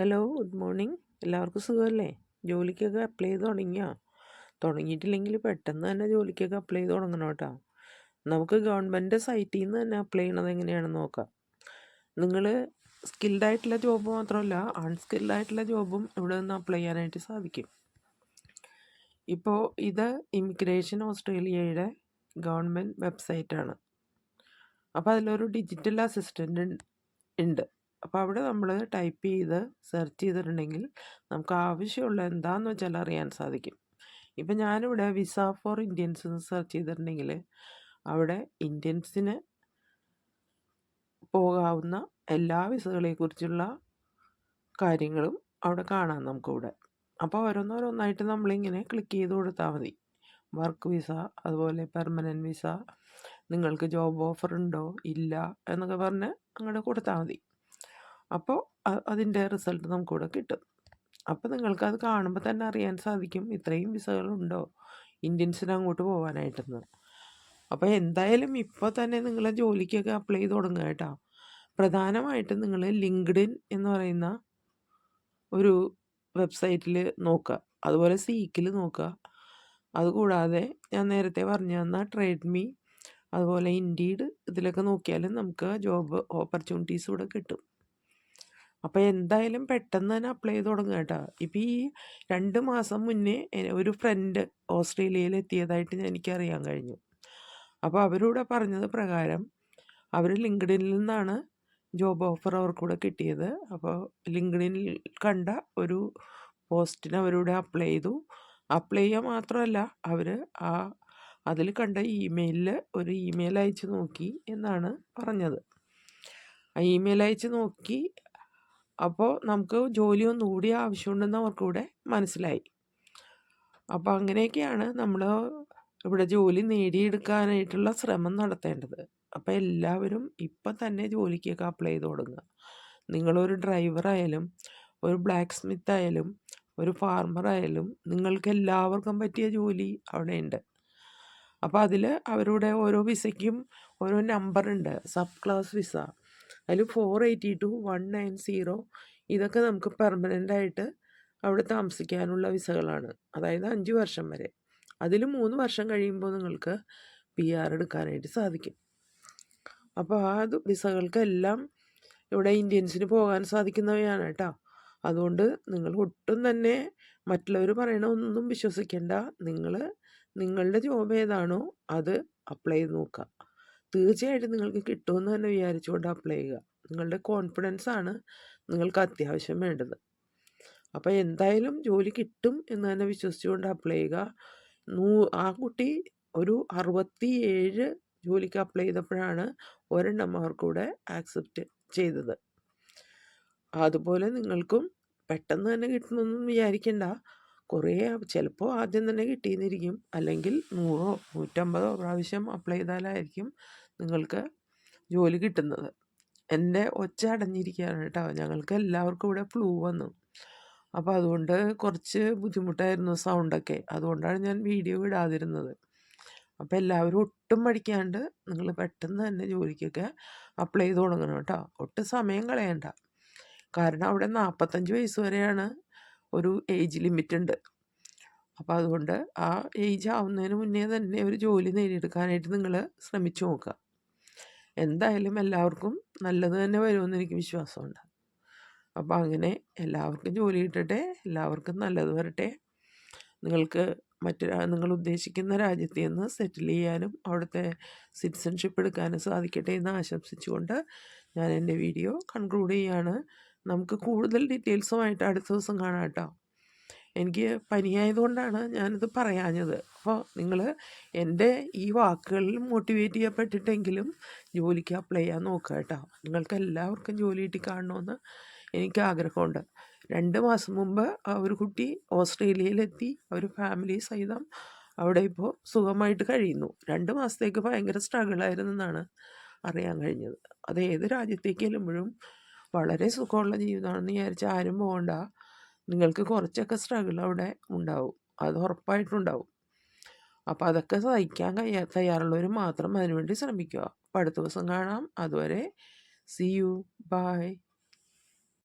Hello good morning എല്ലാവർക്കും സുഖമല്ലേ? ജോലിക്കൊക്കെ അപ്ലൈ ചെയ്ത് തുടങ്ങിയോ? തുടങ്ങിയിട്ടില്ലെങ്കിൽ പെട്ടെന്ന് തന്നെ ജോലിക്കൊക്കെ അപ്ലൈ ചെയ്ത് തുടങ്ങണം കേട്ടോ. നമുക്ക് ഗവൺമെന്റ് സൈറ്റിൽ നിന്ന് തന്നെ അപ്ലൈ ചെയ്യണത് എങ്ങനെയാണെന്ന് നോക്കാം. നിങ്ങൾ സ്കിൽഡ് ആയിട്ടുള്ള ജോബ് മാത്രമല്ല അൺസ്കിൽഡ് ആയിട്ടുള്ള ജോബും ഇവിടെ നിന്ന് അപ്ലൈ ചെയ്യാനായിട്ട് സാധിക്കും. ഇപ്പോൾ ഇത് ഇമിഗ്രേഷൻ ഓസ്ട്രേലിയയുടെ ഗവൺമെന്റ് വെബ്സൈറ്റാണ് അപ്പോൾ അതിലൊരു ഡിജിറ്റൽ അസിസ്റ്റന്റ് ഉണ്ട്. അപ്പോൾ അവിടെ നമ്മൾ ടൈപ്പ് ചെയ്ത് സെർച്ച് ചെയ്തിട്ടുണ്ടെങ്കിൽ നമുക്ക് ആവശ്യമുള്ള എന്താണെന്ന് വെച്ചാൽ അറിയാൻ സാധിക്കും. ഇപ്പം ഞാനിവിടെ വിസ ഫോർ ഇന്ത്യൻസ് എന്ന് സെർച്ച് ചെയ്തിട്ടുണ്ടെങ്കിൽ അവിടെ ഇന്ത്യൻസിന് പോകാവുന്ന എല്ലാ വിസകളെക്കുറിച്ചുള്ള കാര്യങ്ങളും അവിടെ കാണാം നമുക്കിവിടെ. അപ്പോൾ ഓരോന്നോരോന്നായിട്ട് നമ്മളിങ്ങനെ ക്ലിക്ക് ചെയ്ത് കൊടുത്താൽ മതി. വർക്ക് വിസ അതുപോലെ പെർമനന്റ് വിസ നിങ്ങൾക്ക് ജോബ് ഓഫർ ഉണ്ടോ? ഇല്ല എന്നൊക്കെ പറഞ്ഞ് അങ്ങോട്ട് കൊടുത്താൽ മതി. അപ്പോൾ അതിന്റെ റിസൾട്ട് നമുക്കിവിടെ കിട്ടും. അപ്പോൾ അത് കാണുമ്പോൾ തന്നെ അറിയാൻ സാധിക്കും ഇത്രയും വിസകളുണ്ടോ ഇന്ത്യൻസിന് അങ്ങോട്ട് പോകാനായിട്ടെന്ന് അപ്പോൾ എന്തായാലും ഇപ്പോൾ തന്നെ നിങ്ങൾ ജോലിക്കൊക്കെ അപ്ലൈ ചെയ്ത് തുടങ്ങുക കേട്ടോ. പ്രധാനമായിട്ടും നിങ്ങൾ ലിങ്ക്ഡിൻ എന്ന് പറയുന്ന ഒരു വെബ്സൈറ്റിൽ നോക്കുക. അതുപോലെ സീക്കിൽ നോക്കുക. അതുകൂടാതെ ഞാൻ നേരത്തെ പറഞ്ഞു തന്ന ട്രേഡ്മി അതുപോലെ ഇൻഡീഡ് ഇതിലൊക്കെ നോക്കിയാലും നമുക്ക് ജോബ് ഓപ്പർച്യൂണിറ്റീസ് ഇവിടെ കിട്ടും. അപ്പോൾ എന്തായാലും പെട്ടെന്ന് തന്നെ അപ്ലൈ ചെയ്ത് തുടങ്ങുക കേട്ടോ. ഇപ്പോൾ ഈ രണ്ട് മാസം മുന്നേ ഒരു ഫ്രണ്ട് ഓസ്ട്രേലിയയിൽ എത്തിയതായിട്ട് എനിക്കറിയാൻ കഴിഞ്ഞു. അപ്പോൾ അവരൂടെ പറഞ്ഞത് പ്രകാരം അവർ ലിങ്ക്ഡിനിൽ നിന്നാണ് ജോബ് ഓഫർ അവർക്കൂടെ കിട്ടിയത്. അപ്പോൾ ലിങ്ക്ഡിനിൽ കണ്ട ഒരു പോസ്റ്റിന് അവരൂടെ അപ്ലൈ ചെയ്തു. അപ്ലൈ ചെയ്യുക മാത്രമല്ല അവർ ആ അതിൽ കണ്ട ഇമെയിലിൽ ഒരു ഇമെയിൽ അയച്ചു നോക്കി എന്നാണ് പറഞ്ഞത്. ആ ഇമെയിൽ അയച്ചു നോക്കി അപ്പോൾ നമുക്ക് ജോലി ഒന്നുകൂടി ആവശ്യമുണ്ടെന്ന് അവർക്കൂടെ മനസ്സിലായി. അപ്പോൾ അങ്ങനെയൊക്കെയാണ് നമ്മൾ ഇവിടെ ജോലി നേടിയെടുക്കാനായിട്ടുള്ള ശ്രമം നടത്തേണ്ടത്. അപ്പോൾ എല്ലാവരും ഇപ്പം തന്നെ ജോലിക്കൊക്കെ അപ്ലൈ ചെയ്ത് തുടങ്ങുക നിങ്ങളൊരു ഡ്രൈവറായാലും ഒരു ബ്ലാക്ക് സ്മിത്ത് ആയാലും ഒരു ഫാർമർ ആയാലും നിങ്ങൾക്ക് എല്ലാവർക്കും പറ്റിയ ജോലി അവിടെ ഉണ്ട് അപ്പോൾ അതിൽ അവരുടെ ഓരോ വിസയ്ക്കും ഓരോ നമ്പറുണ്ട്. Subclass visa. അതിൽ four eighty two one nine zero ഇതൊക്കെ നമുക്ക് പെർമനന്റ് ആയിട്ട് അവിടെ താമസിക്കാനുള്ള വിസകളാണ്. അതായത് അഞ്ച് വർഷം വരെ. അതിൽ മൂന്ന് വർഷം കഴിയുമ്പോൾ നിങ്ങൾക്ക് പി ആർ എടുക്കാനായിട്ട് സാധിക്കും. അപ്പോൾ ആ വിസകൾക്കെല്ലാം ഇവിടെ ഇന്ത്യൻസിന് പോകാൻ സാധിക്കുന്നവയാണ് കേട്ടോ. അതുകൊണ്ട് നിങ്ങൾ ഒട്ടും തന്നെ മറ്റുള്ളവർ പറയണ ഒന്നും വിശ്വസിക്കേണ്ട. നിങ്ങൾ നിങ്ങളുടെ ജോബ് ഏതാണോ അത് അപ്ലൈ ചെയ്ത് നോക്കുക. തീർച്ചയായിട്ടും നിങ്ങൾക്ക് കിട്ടുമെന്ന് തന്നെ വിചാരിച്ചുകൊണ്ട് അപ്ലൈ ചെയ്യുക. നിങ്ങളുടെ കോൺഫിഡൻസ് ആണ് നിങ്ങൾക്ക് അത്യാവശ്യം വേണ്ടത്. അപ്പോൾ എന്തായാലും ജോലി കിട്ടും എന്ന് തന്നെ വിശ്വസിച്ചുകൊണ്ട് അപ്ലൈ ചെയ്യുക. നൂ ആ കുട്ടി ഒരു അറുപത്തി ഏഴ് ജോലിക്ക് അപ്ലൈ ചെയ്തപ്പോഴാണ് ഒരെണ്ണം അവർക്കൂടെ ആക്സെപ്റ്റ് ചെയ്തത്. അതുപോലെ നിങ്ങൾക്കും പെട്ടെന്ന് തന്നെ കിട്ടണമെന്നൊന്നും വിചാരിക്കണ്ട. കുറേ ചിലപ്പോൾ ആദ്യം തന്നെ കിട്ടിയെന്നിരിക്കും. അല്ലെങ്കിൽ നൂറോ നൂറ്റമ്പതോ പ്രാവശ്യം അപ്ലൈ ചെയ്താലായിരിക്കും നിങ്ങൾക്ക് ജോലി കിട്ടുന്നത്. എന്റെ ഒച്ച അടഞ്ഞിരിക്കുകയാണ് കേട്ടോ. ഞങ്ങൾക്ക് എല്ലാവർക്കും ഇവിടെ ഫ്ലൂ വന്നു. അപ്പോൾ അതുകൊണ്ട് കുറച്ച് ബുദ്ധിമുട്ടായിരുന്നു സൗണ്ടൊക്കെ അതുകൊണ്ടാണ് ഞാൻ വീഡിയോ ഇടാതിരുന്നത്. അപ്പോൾ എല്ലാവരും ഒട്ടും പഠിക്കാണ്ട് നിങ്ങൾ പെട്ടെന്ന് തന്നെ ജോലിക്കൊക്കെ അപ്ലൈ ചെയ്ത് തുടങ്ങണം കേട്ടോ. ഒട്ടും സമയം കളയണ്ട. കാരണം അവിടെ നാൽപ്പത്തഞ്ച് വയസ്സ് വരെയാണ് ഒരു ഏജ് ലിമിറ്റ് ഉണ്ട്. അപ്പോൾ അതുകൊണ്ട് ആ ഏജ് ആവുന്നതിന് മുന്നേ തന്നെ ഒരു ജോലി നേടിയെടുക്കാനായിട്ട് നിങ്ങൾ ശ്രമിച്ചു നോക്കുക. എന്തായാലും എല്ലാവർക്കും നല്ലത് തന്നെ വരുമെന്ന് എനിക്ക് വിശ്വാസമുണ്ട്. അപ്പോൾ അങ്ങനെ എല്ലാവർക്കും ജോലി കിട്ടട്ടെ എല്ലാവർക്കും നല്ലത് വരട്ടെ. നിങ്ങൾക്ക് മറ്റു നിങ്ങൾ ഉദ്ദേശിക്കുന്ന രാജ്യത്ത് നിന്ന് സെറ്റിൽ ചെയ്യാനും അവിടുത്തെ സിറ്റിസൺഷിപ്പ് എടുക്കാനും സാധിക്കട്ടെ എന്ന് ആശംസിച്ചുകൊണ്ട് ഞാൻ എന്റെ വീഡിയോ കൺക്ലൂഡ് ചെയ്യാണ്. നമുക്ക് കൂടുതൽ ഡീറ്റെയിൽസുമായിട്ട് അടുത്ത ദിവസം കാണാം കേട്ടോ. എനിക്ക് പനിയായതുകൊണ്ടാണ് ഞാനിത് പറയാഞ്ഞത്. അപ്പോൾ നിങ്ങൾ എന്റെ ഈ വാക്കുകളിൽ മോട്ടിവേറ്റ് ചെയ്യപ്പെട്ടിട്ടെങ്കിലും ജോലിക്ക് അപ്ലൈ ചെയ്യാൻ നോക്കുക കേട്ടോ. നിങ്ങൾക്ക് എല്ലാവർക്കും ജോലി കിട്ടി കാണണമെന്ന് എനിക്ക് ആഗ്രഹമുണ്ട്. രണ്ട് മാസം മുമ്പ് ഒരു കുട്ടി ഓസ്ട്രേലിയയിലെത്തി. ഒരു ഫാമിലി സഹിതം അവിടെ ഇപ്പോൾ സുഖമായിട്ട് കഴിയുന്നു. രണ്ട് മാസത്തേക്ക് ഭയങ്കര സ്ട്രഗിളായിരുന്നു എന്നാണ് അറിയാൻ കഴിഞ്ഞത്. അത് ഏത് രാജ്യത്തേക്ക് ചെല്ലുമ്പോഴും വളരെ സുഖമുള്ള ജീവിതമാണെന്ന് വിചാരിച്ച് ആരും പോകണ്ട. നിങ്ങൾക്ക് കുറച്ചൊക്കെ സ്ട്രഗിൾ അവിടെ ഉണ്ടാവും. അത് ഉറപ്പായിട്ടുണ്ടാവും അപ്പോൾ അതൊക്കെ സഹിക്കാൻ കഴിയാ തയ്യാറുള്ളവർ മാത്രം അതിനുവേണ്ടി ശ്രമിക്കുക. അപ്പോൾ അടുത്ത ദിവസം കാണാം. അതുവരെ സി യു ബൈ